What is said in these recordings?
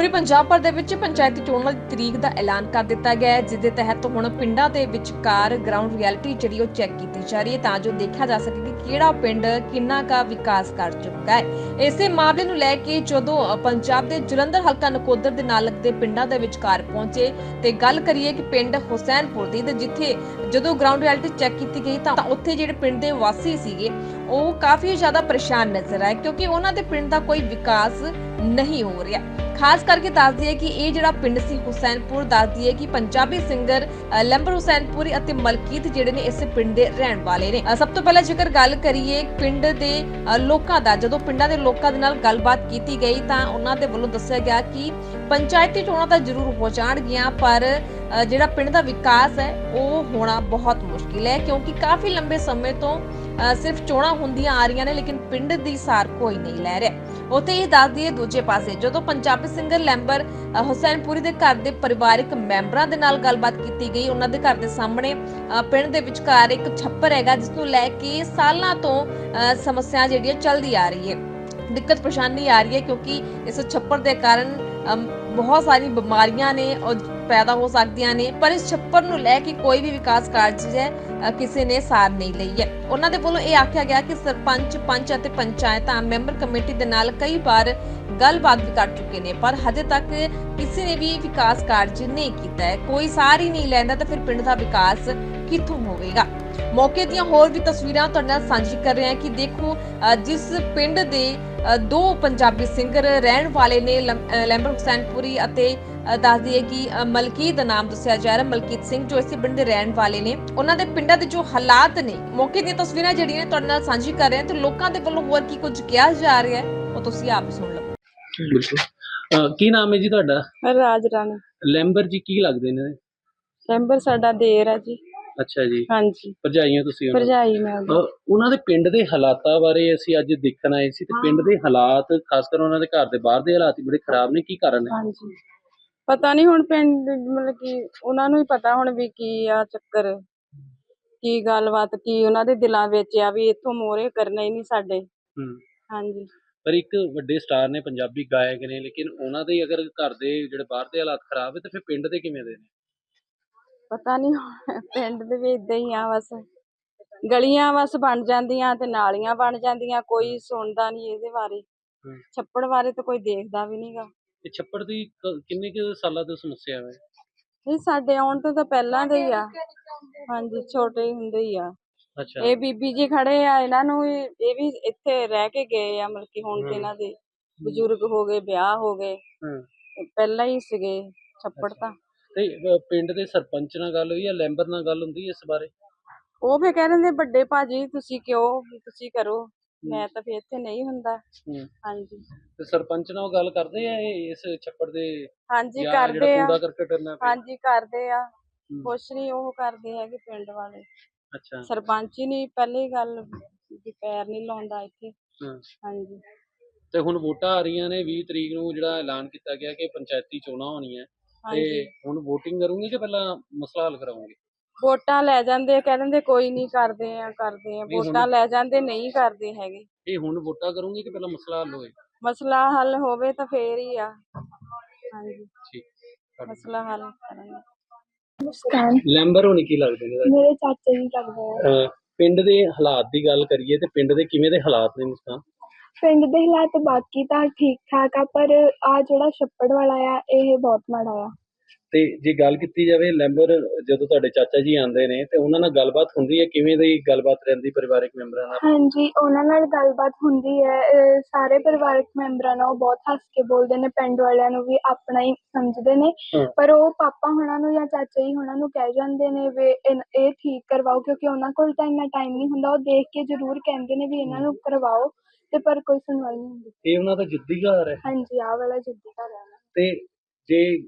ਪੂਰੇ ਪੰਜਾਬ ਭਰ ਦੇ ਵਿੱਚ ਪੰਚਾਇਤੀ ਚੋਣਾਂ ਦੀ ਤਰੀਕ ਦਾ ਐਲਾਨ ਕਰ ਦਿੱਤਾ ਗਿਆ ਹੈ ਜਿਸ ਦੇ ਤਹਿਤ ਹੁਣ ਪਿੰਡਾਂ ਦੇ ਵਿਚਕਾਰ ਗਰਾਊਂਡ ਰਿਐਲਿਟੀ ਜਿਹੜੀ ਉਹ ਚੈੱਕ ਕੀਤੀ ਜਾ ਰਹੀ ਹੈ, ਤਾਂ ਜੋ ਦੇਖਿਆ ਜਾ ਸਕੇ ਕਿ ਕਿਹੜਾ ਪਿੰਡ ਕਿੰਨਾ ਕਾ ਵਿਕਾਸ ਕਰ ਚੁੱਕਾ ਹੈ। ਇਸੇ ਮਾਮਲੇ ਨੂੰ ਲੈ ਕੇ ਜਦੋਂ ਪੰਜਾਬ ਦੇ ਜਲੰਧਰ ਹਲਕਾ ਨਕੋਦਰ ਦੇ ਨਾਲ ਲੱਗਦੇ ਪਿੰਡਾਂ ਦੇ ਵਿਚਕਾਰ ਪਹੁੰਚੇ ਤੇ ਗੱਲ ਕਰੀਏ ਕਿ ਪਿੰਡ ਹੁਸੈਨਪੁਰ ਦੀ ਤੇ ਜਿੱਥੇ ਜਦੋਂ ਗਰਾਊਂਡ ਰਿਐਲਿਟੀ ਚੈੱਕ ਕੀਤੀ ਗਈ ਤਾਂ ਉੱਥੇ ਜਿਹੜੇ ਪਿੰਡ ਦੇ ਵਾਸੀ ਸੀਗੇ, ਉਹ ਕਾਫੀ ਜ਼ਿਆਦਾ ਪਰੇਸ਼ਾਨ ਨਜ਼ਰ ਆਏ ਕਿਉਂਕਿ ਉਹਨਾਂ ਦੇ ਪਿੰਡ ਦਾ ਕੋਈ ਵਿਕਾਸ ਨਹੀਂ ਹੋ ਰਿਹਾ। ਖਾਸ ਕਰਕੇ ਦੱਸ ਦਈਏ ਕਿ ਇਹ ਜਿਹੜਾ ਪਿੰਡ ਸੀ ਹੁਸੈਨਪੁਰ, ਦੱਸ ਦਈਏ ਕਿ ਪੰਜਾਬੀ ਸਿੰਗਰ ਲੰਬਰ ਹੁਸੈਨਪੁਰੀ ਅਤੇ ਮਲਕੀਤ ਜਿਹੜੇ ਨੇ ਇਸ ਪਿੰਡ ਦੇ ਰਹਿਣ ਵਾਲੇ ਨੇ। ਸਭ ਤੋਂ ਪਹਿਲਾਂ ਜੇਕਰ ਗੱਲ ਕਰੀਏ ਪਿੰਡ ਦੇ ਲੋਕਾਂ ਦਾ, ਜਦੋਂ ਪਿੰਡਾਂ ਦੇ ਲੋਕਾਂ ਦੇ ਨਾਲ ਗੱਲਬਾਤ ਕੀਤੀ ਗਈ ਤਾਂ ਉਹਨਾਂ ਦੇ ਵੱਲੋਂ ਦੱਸਿਆ ਗਿਆ ਕਿ ਪੰਚਾਇਤੀ ਚੋਣਾਂ ਤਾਂ ਜ਼ਰੂਰ ਹੋ ਜਾਣਗੀਆਂ, ਪਰ ਜਿਹੜਾ ਪਿੰਡ ਦਾ ਵਿਕਾਸ ਹੈ, ਉਹ ਹੋਣਾ ਬਹੁਤ ਮੁਸ਼ਕਿਲ ਹੈ, ਕਿਉਂਕਿ ਕਾਫੀ ਲੰਬੇ ਸਮੇਂ ਤੋਂ ਸਿਰਫ ਚੋਣਾਂ ਹੁੰਦੀਆਂ ਆ ਰਹੀਆਂ ਨੇ, ਲੇਕਿਨ ਪਿੰਡ ਦੀ ਸਾਰ ਕੋਈ ਨਹੀਂ ਲੈ ਰਿਹਾ। ਉੱਥੇ ਇਹ ਦੱਸ ਦਈਏ ਦੂਜੇ ਪਾਸੇ, ਜਦੋਂ ਪੰਜਾਬੀ ਸਿੰਗਰ ਲੈਂਬਰ ਹੁਸੈਨਪੁਰੀ ਦੇ ਘਰ ਦੇ ਪਰਿਵਾਰਕ ਮੈਂਬਰਾਂ ਦੇ ਨਾਲ ਗੱਲਬਾਤ ਕੀਤੀ ਗਈ, ਉਹਨਾਂ ਦੇ ਘਰ ਦੇ ਸਾਹਮਣੇ ਪਿੰਡ ਦੇ ਵਿਚਕਾਰ ਇੱਕ ਛੱਪਰ ਹੈਗਾ, ਜਿਸ ਨੂੰ ਲੈ ਕੇ ਸਾਲਾਂ ਤੋਂ ਸਮੱਸਿਆ ਜਿਹੜੀ ਹੈ ਚੱਲਦੀ ਆ ਰਹੀ ਹੈ। ਦਿੱਕਤ ਪਰੇਸ਼ਾਨੀ ਆ ਰਹੀ ਹੈ, ਕਿਉਂਕਿ ਇਸ ਛੱਪਰ ਦੇ ਕਾਰਨ ਬਹੁਤ ਸਾਰੀ ਬਿਮਾਰੀਆਂ ਨੇ ਉਹ ਪੈਦਾ ਹੋ ਸਕਦੀਆਂ ਨੇ, ਪਰ ਇਸ ਛੱਪੜ ਨੂੰ ਲੈ ਕੇ ਕੋਈ ਵੀ ਵਿਕਾਸ ਕਾਰਜ ਹੈ ਕਿਸੇ ਨੇ ਸਾਰ ਨਹੀਂ ਲਈ ਹੈ। ਉਹਨਾਂ ਦੇ ਵੱਲੋਂ ਇਹ ਆਖਿਆ ਗਿਆ ਕਿ ਸਰਪੰਚ, ਪੰਚ ਅਤੇ ਪੰਚਾਇਤਾਂ, ਮੈਂਬਰ ਕਮੇਟੀ ਦੇ ਨਾਲ ਕਈ ਵਾਰ ਗੱਲਬਾਤ ਵੀ ਕਰ ਚੁੱਕੇ ਨੇ, ਪਰ ਹਜੇ ਤੱਕ ਕਿਸੇ ਨੇ ਵੀ ਵਿਕਾਸ ਕਾਰਜ ਨਹੀਂ ਕੀਤਾ ਹੈ। ਕੋਈ ਸਾਰ ਹੀ ਨਹੀਂ ਲੈਂਦਾ ਤਾਂ ਫਿਰ ਪਿੰਡ ਦਾ ਵਿਕਾਸ ਕਿੱਥੋਂ ਹੋਵੇਗਾ? ਮੌਕੇ ਦੀਆਂ ਹੋਰ ਵੀ ਤਸਵੀਰਾਂ ਤੁਹਾਡੇ ਨਾਲ ਸਾਂਝੀ ਕਰ ਰਹੇ ਹਾਂ ਕਿ ਦੇਖੋ ਜਿਸ ਪਿੰਡ ਦੇ ਦੋ ਪੰਜਾਬੀ ਸਿੰਗਰ ਰਹਿਣ ਵਾਲੇ ਨੇ ਲੈਂਬਰ ਹੁਸੈਨਪੁਰੀ ਅਤੇ ਦੱਸ ਦਈਏ ਕਿ ਮਲਕੀਤ ਦਾ ਨਾਮ ਦੱਸਿਆ ਜਾ ਰਿਹਾ ਮਲਕੀਤ ਸਿੰਘ ਜੋ ਇਸੇ ਪਿੰਡ ਦੇ ਰਹਿਣ ਵਾਲੇ ਨੇ। ਉਹਨਾਂ ਦੇ ਪਿੰਡਾਂ ਦੇ ਜੋ ਹਾਲਾਤ ਨੇ ਮੌਕੇ ਦੀਆਂ ਤਸਵੀਰਾਂ ਜਿਹੜੀਆਂ ਨੇ ਤੁਹਾਡੇ ਨਾਲ ਸਾਂਝੀ ਕਰ ਰਹੇ ਹਾਂ ਤੇ ਲੋਕਾਂ ਦੇ ਵੱਲੋਂ ਹੋਰ ਕੀ ਕੁਝ ਕਿਹਾ ਜਾ ਰਿਹਾ ਹੈ ਉਹ ਤੁਸੀਂ ਆਪ ਹੀ ਸੁਣ ਲਓ। ਬਿਲਕੁਲ। ਅਹ ਕੀ ਨਾਮ ਹੈ ਜੀ ਤੁਹਾਡਾ? ਰਾਜ ਰਾਣੀ। ਲੈਂਬਰ ਜੀ ਕੀ ਲੱਗਦੇ ਨੇ? ਮੈਂਬਰ ਸਾਡਾ ਦੇਰ ਆ ਜੀ। ਅੱਛਾ ਜੀ। ਹਾਂਜੀ। ਭਰਜਾਈਆਂ ਤੁਸੀਂ ਉਹਨਾਂ ਦੀ। ਭਰਜਾਈ ਮੈਂ ਉਹਦੀ। ਅਹ ਉਹਨਾਂ ਦੇ ਪਿੰਡ ਦੇ ਹਾਲਾਤਾਂ ਬਾਰੇ ਅਸੀਂ ਅੱਜ ਦੇਖਣ ਆਏ ਸੀ ਤੇ ਪਿੰਡ ਦੇ ਹਾਲਾਤ ਖਾਸ ਕਰ ਉਹਨਾਂ ਦੇ ਘਰ ਦੇ ਬਾਹਰ ਦੇ ਹਾਲਾਤ ਹੀ ਬੜੇ ਖਰਾਬ ਨੇ ਕੀ ਕਾਰਨ ਹੈ ਹਾਂਜੀ। ਪਤਾ ਨਹੀਂ ਹੁਣ ਪਿੰਡ ਮਤਲਬ ਕਿ ਉਹਨਾਂ ਨੂੰ ਹੀ ਪਤਾ ਹੁਣ ਵੀ ਕੀ ਆ ਚੱਕਰ ਕੀ ਗੱਲਬਾਤ ਕੀ ਉਹਨਾਂ ਦੇ ਦਿਲਾਂ ਵਿੱਚ ਆ ਵੀ ਇੱਥੋਂ ਮੋਰੇ ਕਰਨਾ ਹੀ ਨਹੀਂ ਸਾਡੇ। ਹੂੰ। ਹਾਂਜੀ। ਪਰ ਇੱਕ ਵੱਡੇ ਸਟਾਰ ਨੇ ਪੰਜਾਬੀ ਗਾਇਕ ਨੇ ਲੇਕਿਨ ਉਹਨਾਂ ਦੇ ਅਗਰ ਘਰ ਦੇ ਜਿਹੜੇ ਬਾਹਰ ਦੇ ਹਾਲਾਤ ਖਰਾਬ ਹੈ ਤੇ ਫਿਰ ਪਿੰਡ ਦੇ ਕਿਵੇਂ ਦੇ ਨੇ? ਪਤਾ ਨਹੀਂ ਪਿੰਡ ਦੇ ਵੀ ਇਦਾਂ ਹੀ ਆ ਬਸ। ਗਲੀਆਂ ਬਸ ਬਣ ਜਾਂਦੀਆਂ ਤੇ ਨਾਲੀਆਂ ਬਣ ਜਾਂਦੀਆਂ ਕੋਈ ਸੁਣਦਾ ਨਹੀਂ ਇਹਦੇ ਬਾਰੇ। ਛੱਪੜ ਬਾਰੇ ਤਾਂ ਕੋਈ ਦੇਖਦਾ ਵੀ ਨਹੀਂਗਾ ਇਹ ਛੱਪੜ ਦੀ ਕ- ਕਿੰਨੇ ਕੁ ਸਾਲਾਂ ਤੋਂ ਸਮੱਸਿਆ ਹੈ ਨਹੀਂ ਸਾਡੇ ਆਉਣ ਤੋਂ ਤਾਂ ਪਹਿਲਾਂ ਦੇ ਹੀ ਆ। ਹਾਂਜੀ ਛੋਟੇ ਹੀ ਹੁੰਦੇ ਹੀ ਆ। ਅੱਛਾ। ਇਹ ਬੀਬੀ ਜੀ ਖੜੇ ਆ ਇਹਨਾਂ ਨੂੰ ਵੀ ਇਹ ਵੀ ਇੱਥੇ ਰਹਿ ਕੇ ਗਏ ਆ ਮਤਲਬ ਕਿ ਹੁਣ ਤੇ ਇਹਨਾਂ ਦੇ ਬਜ਼ੁਰਗ ਹੋ ਗਏ ਵਿਆਹ ਹੋ ਗਏ। ਹੂੰ। ਤੇ ਪਹਿਲਾਂ ਹੀ ਸੀਗੇ ਛੱਪੜ ਤਾਂ। ਤੇ ਪਿੰਡ ਦੇ ਸਰਪੰਚ ਨਾਲ ਗੱਲ ਹੋਈ ਜਾਂ ਲੈਂਬਰ ਨਾਲ ਗੱਲ ਹੁੰਦੀ ਇਸ ਬਾਰੇ? ਉਹ ਫੇ ਕਹਿ ਦਿੰਦੇ ਵੱਡੇ ਭਾਜੀ ਤੁਸੀਂ ਕਿਉਂ ਵੀ ਤੁਸੀਂ ਕਰੋ। ਮੈਂ ਤਾਂ ਫੇ ਇੱਥੇ ਨਹੀਂ ਹੁੰਦਾ। ਹੂੰ। ਹਾਂਜੀ। ਤੇ ਸਰਪੰਚ ਨਾਲ ਉਹ ਗੱਲ ਕਰਦੇ ਆ ਇਹ ਇਸ ਛੱਪੜ ਦੇ ਹਾਂਜੀ ਜਾਂ ਕਰਦੇ ਜਿਹੜਾ ਆ। ਕੂੜਾ ਕਰਕਟ ਹਾਂਜੀ ਕਰਦੇ ਆ। ਕੁਛ ਨਹੀਂ ਉਹ ਕਰਦੇ ਹੈਗੇ ਪਿੰਡ ਵਾਲੇ। ਅੱਛਾ। ਸਰਪੰਚ ਹੀ ਨਹੀਂ ਪਹਿਲੀ ਗੱਲ ਵੀ ਪੈਰ ਨਹੀਂ ਲਾਉਂਦਾ ਇੱਥੇ। ਹਾਂ। ਹਾਂਜੀ। ਤੇ ਹੁਣ ਵੋਟਾਂ ਆ ਰਹੀਆਂ ਨੇ 20 ਤਰੀਕ ਨੂੰ ਜਿਹੜਾ ਐਲਾਨ ਕੀਤਾ ਗਿਆ ਕਿ ਪੰਚਾਇਤੀ ਚੋਣਾਂ ਹੋਣੀਆਂ। ਤੇ ਹਾਂਜੀ। ਹੁਣ VOTING ਕਰੋਗੇ ਕਿ ਪਹਿਲਾਂ ਮਸਲਾ ਹੱਲ ਕਰਾਉਂਗੇ? ਵੋਟਾਂ ਲੈ ਜਾਂਦੇ ਆ, ਕਹਿ ਦਿੰਦੇ ਕੋਈ ਨਹੀਂ ਕਰਦੇ ਆ ਕਰਦੇ ਆ ਨਹੀਂ ਹੁਣ- ਵੋਟਾਂ ਲੈ ਜਾਂਦੇ ਨਹੀਂ ਕਰਦੇ ਹੈਗੇ। ਇਹ ਹੁਣ ਵੋਟਾਂ ਕਰੋਗੇ ਕਿ ਪਹਿਲਾਂ ਮਸਲਾ ਹੱਲ ਹੋਏ? ਮਸਲਾ ਹੱਲ ਹੋਵੇ ਤਾਂ ਫੇਰ ਹੀ ਆ। ਹਾਂਜੀ। ਠੀਕ। ਤੁਹਾਡਾ- ਮਸਲਾ ਹੱਲ ਕਰਾਂਗੇ। ਮੁਸਕਾਨ ਲੈਂਬਰ ਹੋਣੀ ਕੀ ਲੱਗਦੇ ਨੇ ਤੁਹਾਡੇ? ਮੇਰੇ ਚਾਚਾ ਜੀ ਲੱਗਦੇ ਆ। ਅਹ ਪਿੰਡ ਦੇ ਹਾਲਾਤ ਦੀ ਗੱਲ ਕਰੀਏ ਤੇ ਪਿੰਡ ਦੇ ਕਿਵੇਂ ਦੇ ਹਾਲਾਤ ਨੇ ਮੁਸਕਾਨ ਪਿੰਡ ਦੇ ਹਾਲਾਤ ਬਾਕੀ ਤਾਂ ਠੀਕ ਠਾਕ ਆ ਪਰ ਆ ਜਿਹੜਾ ਛੱਪੜ ਵਾਲਾ ਆ ਇਹ ਬਹੁਤ ਮਾੜਾ ਆ। ਤੇ ਜੇ ਗੱਲ ਕੀਤੀ ਜਾਵੇ ਲੈਂਬਰ ਜਦੋਂ ਤੁਹਾਡੇ ਚਾਚਾ ਜੀ ਆਉਂਦੇ ਨੇ ਤੇ ਉਹਨਾਂ ਨਾਲ ਗੱਲਬਾਤ ਹੁੰਦੀ ਹੈ? ਕਿਵੇਂ ਦੀ ਗੱਲਬਾਤ ਰਹਿੰਦੀ ਪਰਿਵਾਰਕ ਮੈਂਬਰਾਂ ਨਾਲ? ਹਾਂਜੀ ਉਹਨਾਂ ਨਾਲ ਗੱਲਬਾਤ ਹੁੰਦੀ ਹੈ। ਅਹ ਸਾਰੇ ਪਰਿਵਾਰਕ ਮੈਂਬਰਾਂ ਨਾਲ ਉਹ ਬਹੁਤ ਹੱਸ ਕੇ ਬੋਲਦੇ ਨੇ ਪਿੰਡ ਵਾਲਿਆਂ ਨੂੰ ਵੀ ਆਪਣਾ ਹੀ ਸਮਝਦੇ ਨੇ। ਹਾਂ। ਪਰ ਉਹ ਪਾਪਾ ਹੁਣਾਂ ਨੂੰ ਜਾਂ ਚਾਚਾ ਜੀ ਹੁਣਾਂ ਨੂੰ ਕਹਿ ਜਾਂਦੇ ਨੇ ਵੀ ਇਨ- ਇਹ ਠੀਕ ਕਰਵਾਓ ਕਿਉਂਕਿ ਉਹਨਾਂ ਕੋਲ ਤਾਂ ਇੰਨਾ ਟਾਈਮ ਨਹੀਂ ਹੁੰਦਾ। ਉਹ ਦੇਖ ਕੇ ਜ਼ਰੂਰ ਕਹਿੰਦੇ ਨੇ ਵੀ ਇਹਨਾਂ ਨੂੰ ਕਰਵਾਓ ਤੇ ਪਰ ਕੋਈ ਸੁਣਵਾਈ ਨਹੀਂ ਹੁੰਦੀ। ਇਹ ਉਹਨਾਂ ਦਾ ਜਿੱਦੀ ਘਰ ਹੈ? ਹਾਂਜੀ ਆਹ ਵਾਲਾ ਜਿੱਦੀ ਘਰ ਆ ਤੇ ਜੇ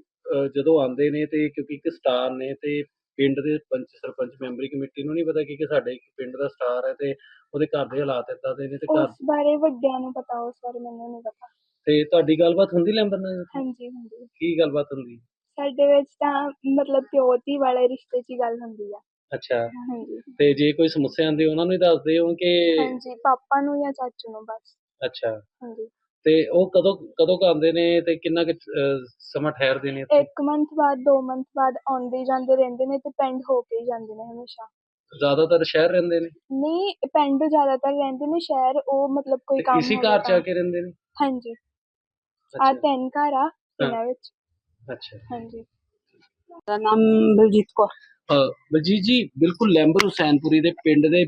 ਜਦੋਂ ਆਉਂਦੇ ਨੇ ਤੇ ਕਿਉਂਕਿ ਇੱਕ ਸਟਾਰ ਨੇ ਤੇ ਪਿੰਡ ਦੇ ਪੰਚ ਸਰਪੰਚ ਮੈਂਬਰੀ ਕਮੇਟੀ ਨੂੰ ਨਹੀਂ ਪਤਾ ਕਿ ਕਿ ਸਾਡੇ ਇੱਕ ਪਿੰਡ ਦਾ ਸਟਾਰ ਹੈ ਤੇ ਉਹਦੇ ਘਰ ਦੇ ਹਾਲਾਤ ਏਦਾਂ ਦੇ ਨੇ ਤੇ ਘਰ ਉਸ ਬਾਰੇ ਵੱਡਿਆਂ ਨੂੰ ਪਤਾ ਉਸ ਬਾਰੇ ਮੈਨੂੰ ਨਹੀਂ ਪਤਾ। ਤੇ ਤੁਹਾਡੀ ਗੱਲਬਾਤ ਹੁੰਦੀ ਲੈਂਬਰ ਨਾਲ? ਹਾਂਜੀ ਹੁੰਦੀ। ਕੀ ਗੱਲਬਾਤ ਹੁੰਦੀ? ਸਾਡੇ ਵਿੱਚ ਤਾਂ ਮਤਲਬ ਪਿਓ ਧੀ ਵਾਲੇ ਰਿਸ਼ਤੇ 'ਚ ਹੀ ਗੱਲ ਹੁੰਦੀ ਆ। ਅੱਛਾ। ਹਾਂਜੀ। ਤੇ ਜੇ ਕੋਈ ਸਮੱਸਿਆ ਆਉਂਦੀ ਉਹਨਾਂ ਨੂੰ ਹੀ ਦੱਸਦੇ ਹੋ ਕਿ ਹਾਂਜੀ ਪਾਪਾ ਨੂੰ ਜਾਂ ਚਾਚੂ ਨੂੰ ਬਸ। ਅੱਛਾ। ਹਾਂਜੀ। ਤੇ ਉਹ ਕਦੋਂ ਕਦੋਂ ਕੁ ਆਉਂਦੇ ਨੇ ਤੇ ਕਿੰਨਾ ਕੁ ਅਹ, ਸਮਾਂ ਠਹਿਰਦੇ ਨੇ ਇੱਥੇ? ਇੱਕ ਮੰਥ ਬਾਅਦ ਦੋ ਮੰਥ ਬਾਅਦ ਆਉਂਦੇ ਹੀ ਜਾਂਦੇ ਰਹਿੰਦੇ ਨੇ ਤੇ ਪਿੰਡ ਹੋ ਕੇ ਹੀ ਜਾਂਦੇ ਨੇ ਹਮੇਸ਼ਾ। ਜ਼ਿਆਦਾਤਰ ਸ਼ਹਿਰ ਰਹਿੰਦੇ ਨੇ? ਨਹੀਂ ਪਿੰਡ ਜ਼ਿਆਦਾਤਰ ਰਹਿੰਦੇ ਨੇ ਸ਼ਹਿਰ ਉਹ ਮਤਲਬ ਕੋਈ ਤੇ ਕੰਮ ਇਸੀ ਹੋਵੇ ਘਰ ਚ ਆ ਤਾਂ- ਕੇ ਰਹਿੰਦੇ ਨੇ? ਹਾਂਜੀ। ਆ ਅੱਛਾ। ਤਿੰਨ ਘਰ ਆ ਇਹਨਾਂ ਵਿੱਚ। ਅੱਛਾ। ਹਾਂਜੀ। ਮੇਰਾ ਨਾਮ ਬਲਜੀਤ ਕੌਰ। ਬਲਜੀਤ ਜੀ ਬਿਲਕੁਲ ਲੈਂਬਰ ਹੁਸੈਨਪੁਰੀ ਦੇ ਪਿੰਡ ਦੇ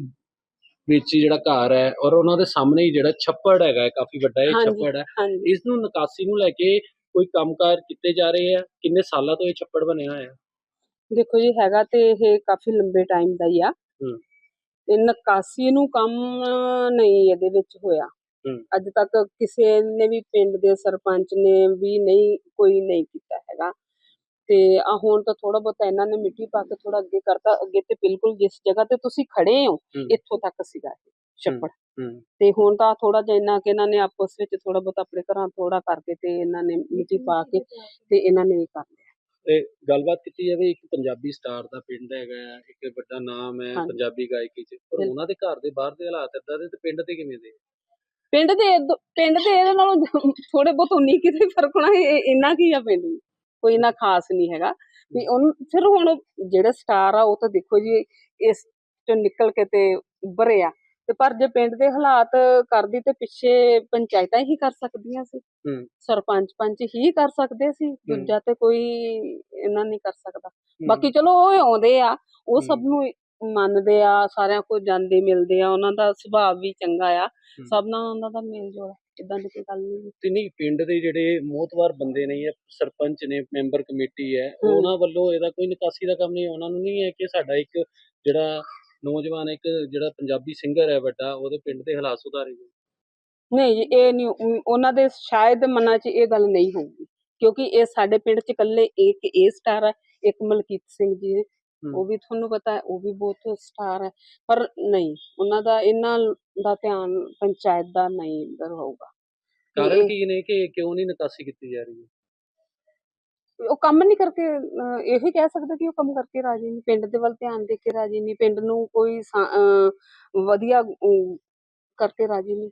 ਵਿੱਚ ਹੀ ਜਿਹੜਾ ਘਰ ਹੈ ਔਰ ਉਹਨਾਂ ਦੇ ਸਾਹਮਣੇ ਹੀ ਜਿਹੜਾ ਛੱਪੜ ਹੈਗਾ ਹੈ, ਕਾਫੀ ਵੱਡਾ ਇਹ ਹਾਂਜੀ। ਛੱਪੜ ਹੈ ਹਾਂਜੀ ਇਸ ਨੂੰ ਨਿਕਾਸੀ ਨੂੰ ਲੈ ਕੇ ਕੋਈ ਕੰਮਕਾਰ ਕੀਤੇ ਜਾ ਰਹੇ ਆ ਕਿੰਨੇ ਸਾਲਾਂ ਤੋਂ ਇਹ ਛੱਪੜ ਬਣਿਆ ਹੋਇਆ ਹੈ ਦੇਖੋ ਜੀ ਹੈਗਾ ਤੇ ਇਹ ਕਾਫੀ ਲੰਬੇ ਟਾਈਮ ਦਾ ਹੀ ਆ ਹੂੰ। ਤੇ ਨਿਕਾਸੀ ਨੂੰ ਕੰਮ ਨਹੀਂ ਇਹਦੇ ਵਿੱਚ ਹੋਇਆ ਹੂੰ। ਅੱਜ ਤੱਕ ਕਿਸੇ ਨੇ ਵੀ ਪਿੰਡ ਦੇ ਸਰਪੰਚ ਨੇ ਵੀ ਨਹੀਂ ਕੋਈ ਨਹੀਂ ਕੀਤਾ ਹੈਗਾ ਤੇ ਆ ਹੁਣ ਤਾਂ ਥੋੜਾ ਬਹੁਤਾ ਇਹਨਾਂ ਨੇ ਮਿੱਟੀ ਪਾ ਕੇ ਥੋੜਾ ਅੱਗੇ ਕਰਤਾ ਅੱਗੇ ਤੇ ਬਿਲਕੁਲ ਜਿਸ ਜਗ੍ਹਾ ਤੇ ਤੁਸੀਂ ਖੜੇ ਹੋ। ਇੱਥੋਂ ਤੱਕ ਸੀਗਾ ਇਹ ਛੱਪੜ ਤੇ ਹੁਣ ਤਾਂ ਥੋੜਾ ਜਿਹਾ ਇਹਨਾਂ ਕਿ ਇਹਨਾਂ ਨੇ ਆਪਸ ਵਿੱਚ ਥੋੜਾ ਬਹੁਤ ਆਪਣੇ ਘਰਾਂ ਥੋੜਾ ਕਰਕੇ ਤੇ ਇਹਨਾਂ ਨੇ ਮਿੱਟੀ ਪਾ ਕੇ ਤੇ ਇਹਨਾਂ ਨੇ ਇਹ ਕਰ ਲਿਆ ਤੇ ਗੱਲਬਾਤ ਕੀਤੀ ਜਾਵੇ ਇੱਕ ਪੰਜਾਬੀ ਸਟਾਰ ਦਾ ਪਿੰਡ ਹੈਗਾ ਇੱਕ ਵੱਡਾ ਨਾਮ ਹੈ। ਪੰਜਾਬੀ ਗਾਇਕੀ 'ਚ ਪਰ। ਉਹਨਾਂ ਦੇ ਘਰ ਦੇ ਬਾਹਰ ਦੇ ਹਾਲਾਤ ਏਦਾਂ ਦੇ ਤੇ ਪਿੰਡ ਦੇ ਕਿਵੇਂ ਦੇ ਪਿੰਡ ਦੇ ਪਿੰਡ ਦੇ ਇਹਦੇ ਨਾਲੋਂ ਥੋੜੇ ਬਹੁਤ ਉਨੀ ਕਿਤੇ ਫ਼ਰਕ ਹੋਣਾ ਇਹ- ਇੰਨਾ ਕੀ ਆ ਪਿੰਡ ਕੋਈ ਇੰਨਾ ਖਾਸ ਨਹੀਂ ਹੈਗਾ। ਵੀ ਉਹਨੂੰ ਫਿਰ ਹੁਣ ਜਿਹੜੇ ਸਟਾਰ ਆ ਉਹ ਤਾਂ ਦੇਖੋ ਜੀ ਇਸ ਚੋਂ ਨਿਕਲ ਕੇ ਤੇ ਉੱਭਰੇ ਆ। ਤੇ ਪਰ ਜੇ ਪਿੰਡ ਦੇ ਹਾਲਾਤ ਕਰਦੀ ਤੇ ਪਿੱਛੇ ਪੰਚਾਇਤਾਂ ਹੀ ਕਰ ਸਕਦੀਆਂ ਸੀ। ਸਰਪੰਚ ਪੰਚ ਹੀ ਕਰ ਸਕਦੇ ਸੀ। ਦੂਜਾ ਤੇ ਕੋਈ ਇਹਨਾਂ ਨਹੀਂ ਕਰ ਸਕਦਾ। ਬਾਕੀ ਚਲੋ ਉਹ ਆਉਂਦੇ ਆ ਉਹ ਸਭ। ਨੂੰ ਮੰਨਦੇ ਆ ਸਾਰਿਆਂ ਕੋਲ ਜਾਂਦੇ ਮਿਲਦੇ ਆ। ਉਹਨਾਂ ਦਾ ਸੁਭਾਅ ਵੀ ਚੰਗਾ ਆ। ਸਭ ਨਾਲ ਉਹਨਾਂ ਦਾ ਮੇਲ ਜੋਲ ਇਦਾਂ ਦੀ ਕੋਈ ਗੱਲ ਨਹੀਂ ਤੇ ਨਹੀਂ ਪਿੰਡ ਦੇ ਜਿਹੜੇ ਮੋਹਤਵਾਰ ਬੰਦੇ ਨੇ ਜਾਂ ਸਰਪੰਚ ਨੇ ਮੈਂਬਰ ਕਮੇਟੀ ਹੈ। ਉਹਨਾਂ ਵੱਲੋਂ ਇਹਦਾ ਕੋਈ ਨਿਕਾਸੀ ਦਾ ਕੰਮ ਨਹੀਂ ਉਹਨਾਂ ਨੂੰ ਨਹੀਂ ਹੈ ਕਿ ਸਾਡਾ ਇੱਕ ਜਿਹੜਾ ਨੌਜਵਾਨ ਇੱਕ ਜਿਹੜਾ ਪੰਜਾਬੀ ਸਿੰਗਰ ਹੈ ਵੱਡਾ ਉਹਦੇ ਪਿੰਡ ਦੇ ਹਾਲਾਤ ਸੁਧਾਰੇ ਜਾਣ। ਨਹੀਂ ਜੀ ਇਹ ਨਹੀਂ ਉ- ਉਹਨਾਂ ਦੇ ਸ਼ਾਇਦ ਮਨਾਂ 'ਚ ਇਹ ਗੱਲ ਨਹੀਂ ਹੋਊਗੀ ਕਿਉਂਕਿ ਇਹ ਸਾਡੇ ਪਿੰਡ 'ਚ ਇਕੱਲੇ ਇੱਕ ਇਹ ਸਟਾਰ ਹੈ ਇੱਕ ਮਲਕੀਤ ਸਿੰਘ ਜੀ ਉਹ ਵੀ ਤੁਹਾਨੂੰ ਪਤਾ ਹੈ ਉਹ ਵੀ ਬਹੁਤ ਸਟਾਰ ਹੈ। ਪਰ ਨਹੀਂ ਉਹਨਾਂ ਦਾ ਇਹਨਾਂ ਦਾ ਧਿਆਨ ਪੰਚਾਇਤ ਦਾ ਨਹੀਂ ਇੱਧਰ ਹੋਊਗਾ। ਕਾਰਨ ਕੀ ਨੇ ਕਿ ਕਿਉਂ ਨਹੀਂ ਨਿਕਾਸੀ ਕੀਤੀ ਜਾ ਰਹੀ ਹੈ? ਉਹ ਕੰਮ ਨਹੀਂ ਕਰਕੇ ਇਹੀ ਕਹਿ ਸਕਦੇ ਕਿ ਉਹ ਕੰਮ ਕਰਕੇ ਰਾਜੀ ਨਹੀਂ। ਪਿੰਡ ਦੇ ਵੱਲ ਧਿਆਨ ਦੇ ਕੇ ਰਾਜੀ ਨਹੀਂ। ਪਿੰਡ ਨੂੰ ਕੋਈ ਵਧੀਆ ਕਰਕੇ ਰਾਜੀ ਨਹੀਂ।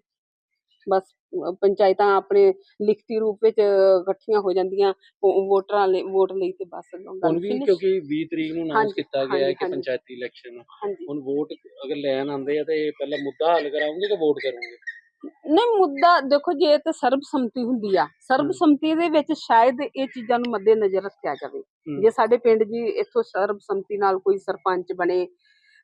ਬਸ ਪੰਚਾਇਤਾਂ ਆਪਣੇ ਲਿਖਤੀ ਰੂਪ ਵਿੱਚ ਇਕੱਠੀਆਂ ਹੋ ਜਾਂਦੀਆਂ ਵੋ- ਵੋਟਰਾਂ ਲਈ ਵੋਟ ਲਈ ਤੇ ਬਸ ਗੱਲ ਹੁਣ ਵੀ finish। ਕਿਉਂਕਿ 20 ਤਰੀਕ ਨੂੰ ਅਨਾਉਂਸ ਹਾਂਜੀ, ਕੀਤਾ ਗਿਆ ਹੈ ਕਿ ਹਾਂਜੀ। ਪੰਚਾਇਤੀ ਇਲੈਕਸ਼ਨ ਹਾਂਜੀ ਹੁਣ ਵੋਟ ਅਗਰ ਲੈਣ ਆਉਂਦੇ ਆ ਤੇ ਪਹਿਲਾਂ ਮੁੱਦਾ ਹੱਲ ਕਰਾਉਂਗੇ ਕਿ ਵੋਟ ਕਰੋਗੇ ਨਹੀਂ ਮੁੱਦਾ ਦੇਖੋ ਜੇ ਤੇ ਸਰਬਸੰਮਤੀ ਹੁੰਦੀ ਆ ਸਰਬਸੰਮਤੀ ਦੇ ਵਿੱਚ ਸ਼ਾਇਦ ਇਹ ਚੀਜ਼ਾਂ ਨੂੰ ਮੱਦੇ ਨਜ਼ਰ ਰੱਖਿਆ ਜਾਵੇ। ਜੇ ਸਾਡੇ ਪਿੰਡ ਜੀ ਇੱਥੋਂ ਸਰਬਸੰਮਤੀ ਨਾਲ ਕੋਈ ਸਰਪੰਚ ਬਣੇ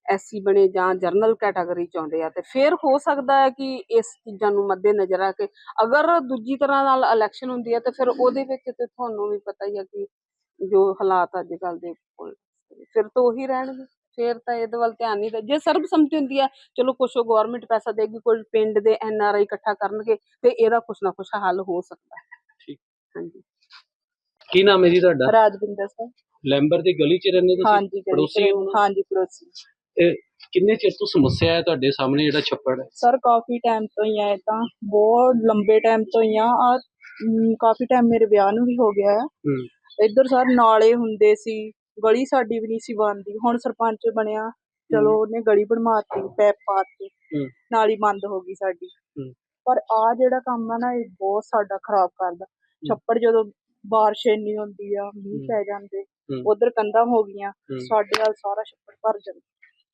ਐਸਸੀ ਬਣੇ ਜਾਂ ਜਰਨਲ ਕੈਟਾਗਰੀ ਚ ਆਉਂਦੇ ਆ ਤੇ ਫਿਰ ਹੋ ਸਕਦਾ ਹੈ ਕਿ ਇਸ ਚੀਜ਼ਾਂ ਨੂੰ ਮੱਦੇ ਨਜ਼ਰ ਰੱਖ ਕੇ ਅਗਰ ਦੂਜੀ ਤਰ੍ਹਾਂ ਨਾਲ ਇਲੈਕਸ਼ਨ ਹੁੰਦੀ ਹੈ ਤੇ ਫਿਰ ਉਹਦੇ ਵਿੱਚ ਤੇ ਤੁਹਾਨੂੰ ਵੀ ਪਤਾ ਹੀ ਆ ਕਿ ਜੋ ਹਾਲਾਤ ਅੱਜ ਕੱਲ ਦੇ ਕੋਲ ਫਿਰ ਤਾਂ ਉਹੀ ਰਹਿਣਗੇ ਫਿਰ ਤਾਂ ਇਹਦੇ ਵੱਲ ਧਿਆਨ ਨਹੀਂ ਦੇ ਜੇ ਸਰਬਸੰਮਤੀ ਹੁੰਦੀ ਆ ਚਲੋ ਕੁਛ ਗਵਰਨਮੈਂਟ ਪੈਸਾ ਦੇਗੀ ਕੋਈ ਪਿੰਡ ਦੇ ਐਨ ਆਰ ਆਈ ਇਕੱਠਾ ਕਰਨਗੇ ਤੇ ਇਹਦਾ ਕੁਛ ਨਾ ਕੁਛ ਹੱਲ ਹੋ ਸਕਦਾ ਹੈ। ਠੀਕ। ਹਾਂਜੀ। ਕੀ ਨਾਮ ਹੈ ਜੀ ਤੁਹਾਡਾ? ਰਾਜਵਿੰਦਰ ਸਿੰਘ। ਲੈਂਬਰ ਦੀ ਗਲੀ 'ਚ ਰਹਿੰਦੇ ਤੁਸੀਂ? ਹਾਂਜੀ ਗਲੀ ਪੜੋਸੀ ਹੋ? ਹਾਂਜੀ ਪੜੋਸੀ। ਇਹ ਕਿੰਨੇ ਚਿਰ ਤੋਂ ਸਮੱਸਿਆ ਹੈ ਤੁਹਾਡੇ ਸਾਹਮਣੇ ਜਿਹੜਾ ਛੱਪੜ ਹੈ ਸਰ ਕਾਫੀ ਟਾਈਮ ਤੋਂ ਹੀ ਆ ਇਹ ਤਾਂ ਬਹੁਤ ਲੰਬੇ ਟਾਈਮ ਤੋਂ ਹੀ ਆ ਆ ਕਾਫੀ ਟਾਈਮ ਮੇਰੇ ਵਿਆਹ ਨੂੰ ਵੀ ਹੋ ਗਿਆ ਹੈ ਹੂੰ ਇੱਧਰ ਸਰ ਨਾਲੇ ਹੁੰਦੇ ਸੀ ਗਲੀ ਸਾਡੀ ਵੀ ਨਹੀਂ ਸੀ ਬਣਦੀ ਹੁਣ ਸਰਪੰਚ ਬਣਿਆ ਚਲੋ ਉਹਨੇ ਗਲੀ ਬਣਵਾਤੀ ਪੈਪ ਪਾਤੀ ਹੂੰ। ਨਾਲੀ ਬੰਦ ਹੋ ਗਈ ਸਾਡੀ ਹੂੰ। ਪਰ ਆ ਜਿਹੜਾ ਕੰਮ ਆ ਨਾ ਇਹ ਬਹੁਤ ਸਾਡਾ ਖਰਾਬ ਕਰਦਾ ਛੱਪੜ ਜਦੋਂ ਬਾਰਿਸ਼ ਇੰਨੀ ਹੁੰਦੀ ਆ ਮੀਂਹ। ਪੈ ਜਾਂਦੇ ਹੂੰ। ਉਧਰ ਕੰਧਾਂ ਹੋ ਗਈਆਂ ਹੂੰ। ਸਾਡੇ ਨਾਲ ਸਾਰਾ ਛੱਪੜ ਭਰ ਜਾਂਦਾ